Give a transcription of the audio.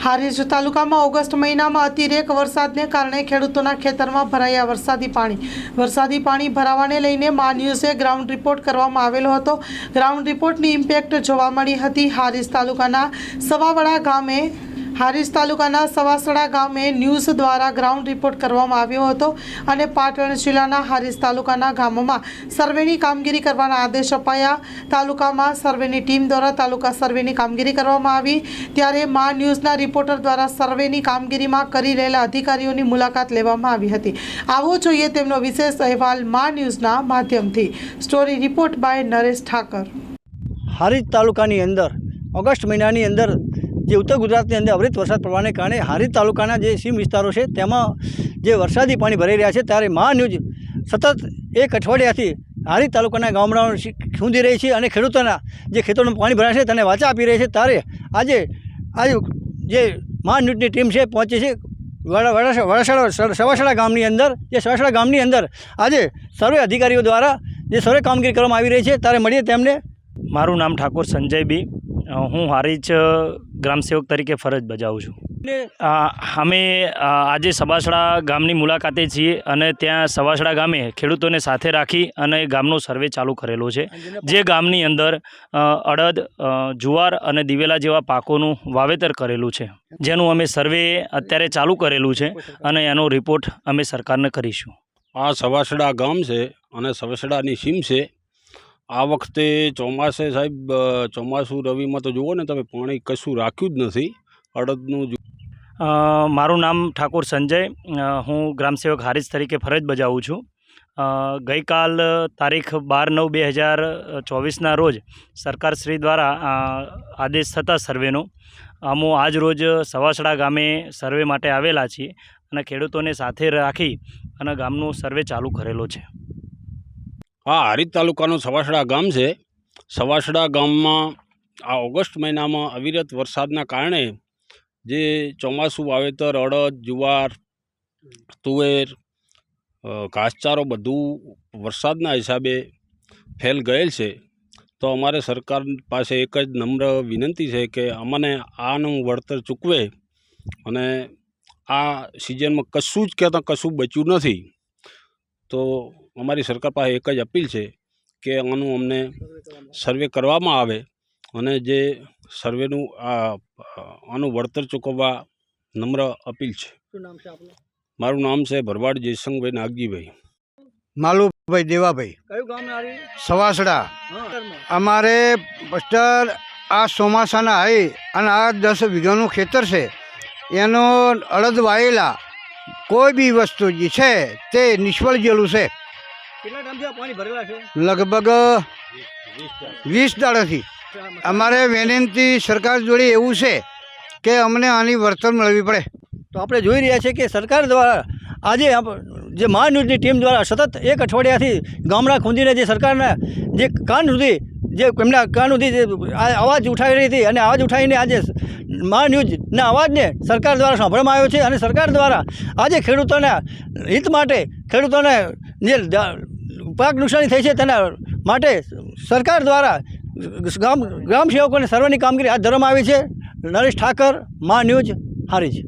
હારીજ તાલુકામાં ઓગસ્ટ મહિનામાં અતિરેક વરસાદને કારણે ખેડૂતોના ખેતરમાં ભરાયા વરસાદી પાણી. વરસાદી પાણી ભરાવાને લઈને મા ન્યૂઝે ગ્રાઉન્ડ રિપોર્ટ કરવામાં આવેલો હતો. ગ્રાઉન્ડ રિપોર્ટની ઇમ્પેક્ટ જોવા મળી હતી. હારીજ તાલુકાના સવાવડા ગામે હારીજ તાલુકાના સવાસડા ગામે ન્યૂઝ દ્વારા ગ્રાઉન્ડ રિપોર્ટ કરવામાં આવ્યો હતો અને પાટણ જિલ્લાના હારીજ તાલુકાના ગામોમાં સર્વેની કામગીરી કરવાના આદેશ અપાયા. તાલુકામાં સર્વેની ટીમ દ્વારા તાલુકા સર્વેની કામગીરી કરવામાં આવી. ત્યારે મા ન્યૂઝના રિપોર્ટર દ્વારા સર્વેની કામગીરીમાં કરી રહેલા અધિકારીઓની મુલાકાત લેવામાં આવી હતી. આવો જોઈએ તેમનો વિશેષ અહેવાલ મા ન્યૂઝના માધ્યમથી. Story report by Naresh Thakar. Harij તાલુકાની અંદર ઓગસ્ટ મહિનાની અંદર જે ઉત્તર ગુજરાતની અંદર અવિરત વરસાદ પડવાને કારણે હારીજ તાલુકાના જે સીમ વિસ્તારો છે, તેમાં જે વરસાદી પાણી ભરાઈ રહ્યા છે, ત્યારે મહા ન્યૂઝ સતત એક અઠવાડિયાથી હારીજ તાલુકાના ગામડાઓ ખૂંદી રહી છે અને ખેડૂતોના જે ખેતરોનું પાણી ભરાય છે, તેને વાચા આપી રહી છે, ત્યારે આજે આજે જે મહા ન્યૂઝની ટીમ છે, પહોંચી છે વડાસાડા વડાસા વડાસા, સવાસડા ગામની અંદર, જે સવાસાડા ગામની અંદર આજે સર્વે અધિકારીઓ દ્વારા જે સર્વે કામગીરી કરવામાં આવી રહી છે, ત્યારે મળીએ તેમને. મારું નામ ઠાકોર સંજય બી. હું હારીજ ગ્રામસેવક તરીકે ફરજ બજાવું છું. અમે આજે સવાસડા ગામની મુલાકાતે છીએ અને ત્યાં સવાસડા ગામે ખેડૂતોને સાથે રાખી અને ગામનો સર્વે ચાલુ કરેલો છે. જે ગામની અંદર અડદ જુવાર અને દિવેલા જેવા પાકોનું વાવેતર કરેલું છે. જેનું અમે સર્વે અત્યારે ચાલુ કરેલું છે અને એનો રિપોર્ટ અમે સરકારને કરીશું. આ સવાસડા ગામ છે અને સવાસડાની સીમ છે. આ વખતે ચોમાસે સાહેબ ચોમાસું રવિમાં તો જુઓ ને તમે, પાણી કશું રાખ્યું જ નથી. અડદનું મારું નામ ઠાકોર સંજય. હું ગ્રામસેવક હારીસ તરીકે ફરજ બજાવું છું. ગઈકાલ તારીખ બાર નવ બે હજાર ચોવીસના રોજ સરકારશ્રી દ્વારા આદેશ થતા સર્વેનો. અમો આજ રોજ સવાસડા ગામે સર્વે માટે આવેલા છીએ અને ખેડૂતોને સાથે રાખી અને ગામનો સર્વે ચાલુ કરેલો છે. આ હારીજ તાલુકાનું સવાસડા ગામ છે. સવાસડા ગામમાં આ ઓગસ્ટ મહિનામાં અવિરત વરસાદના કારણે જે ચોમાસું વાવેતર, અડદ, જુવાર, તુવેર ઘાસચારો બધું વરસાદના હિસાબે ફેલ ગયેલ છે. તો અમારે સરકાર પાસે એક જ નમ્ર વિનંતી છે કે અમને આનું વળતર ચૂકવે અને આ સિઝનમાં કશું જ કહેતા કશું બચ્યું નથી. તો અમારી સરકાર પાસે એક જ અપીલ છે કે આનું અમને સર્વે કરવામાં આવે અને જે સર્વેનું આ આનું વળતર ચૂકવવા નમ્ર અપીલ છે. મારું નામ છે ભરવાડ જયસંગભાઈ નાગજીભાઈ. માલુભાઈ દેવાભાઈ. સવાસડા. અમારે પસ્ટર આ ચોમાસાના આવી અને આ દસ વીઘાનું ખેતર છે. એનો અડદ વાયેલા કોઈ બી વસ્તુ જે છે તે નિષ્ફળ ગયેલું છે. કેટલા ટાઈમથી પાણી ભરેલા છે? લગભગ વીસ દાડાથી. અમારે વિનંતી સરકાર જોડે એવું છે કે અમને આની વળતર મળવી પડે. તો આપણે જોઈ રહ્યા છીએ કે સરકાર દ્વારા આજે જે મહાન્યૂઝની ટીમ દ્વારા સતત એક અઠવાડિયાથી ગામડા ખૂંદીને જે સરકારના જે કાન સુધી જે એમના કાન સુધી જે આ અવાજ ઉઠાવી રહી હતી અને અવાજ ઉઠાવીને આજે મહાન્યૂઝના અવાજને સરકાર દ્વારા સાંભળવામાં આવ્યો છે અને સરકાર દ્વારા આજે ખેડૂતોના હિત માટે ખેડૂતોને જે પાક નુકસાની થઈ છે તેના માટે સરકાર દ્વારા ગામ ગ્રામ સેવકોને સર્વેની કામગીરી હાથ ધરવામાં આવી છે. નરેશ ઠાકર, મા ન્યૂઝ, હારીજ.